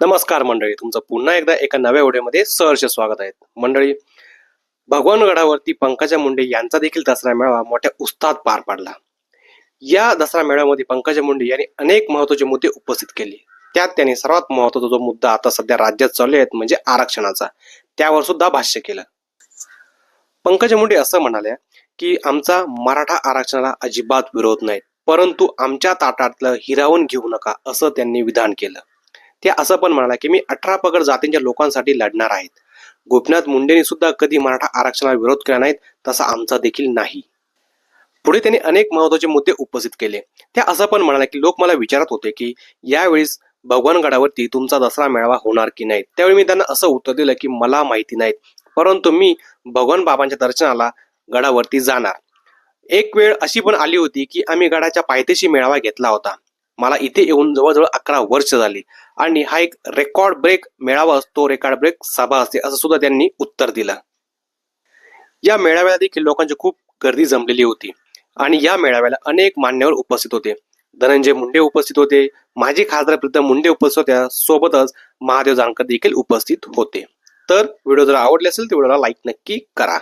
नमस्कार मंडळी तुमचं पुन्हा एकदा एका नव्या व्हिडिओमध्ये सहर्ष स्वागत आहे. मंडळी भगवानगडावरती पंकजा मुंडे यांचा देखील दसरा मेळावा मोठ्या उत्साहात पार पडला. या दसरा मेळाव्यामध्ये पंकजा मुंडे यांनी अनेक महत्त्वाचे मुद्दे उपस्थित केले. त्यात त्यांनी सर्वात महत्त्वाचा जो मुद्दा आता सध्या राज्यात चालू आहेत म्हणजे आरक्षणाचा. त्यावर सुद्धा भाष्य केलं. पंकजा मुंडे असं म्हणाल्या की आमचा मराठा आरक्षणाला अजिबात विरोध नाही परंतु आमच्या ताटातलं हिरावून घेऊ नका असं त्यांनी विधान केलं. ते असं पण म्हणाला की मी अठरा पगड जातींच्या लोकांसाठी लढणार आहेत. गोपीनाथ मुंडेंनी सुद्धा कधी मराठा आरक्षणाला विरोध केला नाहीत तसा आमचा देखील नाही. पुढे त्यांनी अनेक महत्त्वाचे मुद्दे उपस्थित केले. त्या असं पण म्हणाल्या की लोक मला विचारत होते की यावेळेस भगवानगडावरती तुमचा दसरा मेळावा होणार की नाही? त्यावेळी मी त्यांना असं उत्तर दिलं की मला माहिती नाहीत परंतु मी भगवान बाबांच्या दर्शनाला गडावरती जाणार. एक वेळ अशी पण आली होती की आम्ही गडाच्या पायथ्याशी मेळावा घेतला होता. मला इथे येऊन जवळजवळ अकरा वर्ष झाली. आणि हा एक रेकॉर्ड ब्रेक मेळावा तो रेकॉर्ड ब्रेक सभा असते. असं सुद्धा त्यांनी उत्तर दिलं. या मेळाव्याला देखील लोकांची खूप गर्दी जमलेली होती. आणि या मेळाव्याला अनेक मान्यवर उपस्थित होते. धनंजय मुंडे उपस्थित होते. माजी खासदार प्रीतम मुंडे उपस्थित होत्या. सोबतच महादेव जानकर देखील उपस्थित होते. तर व्हिडिओ जर आवडले असेल तर व्हिडिओला लाईक नक्की करा.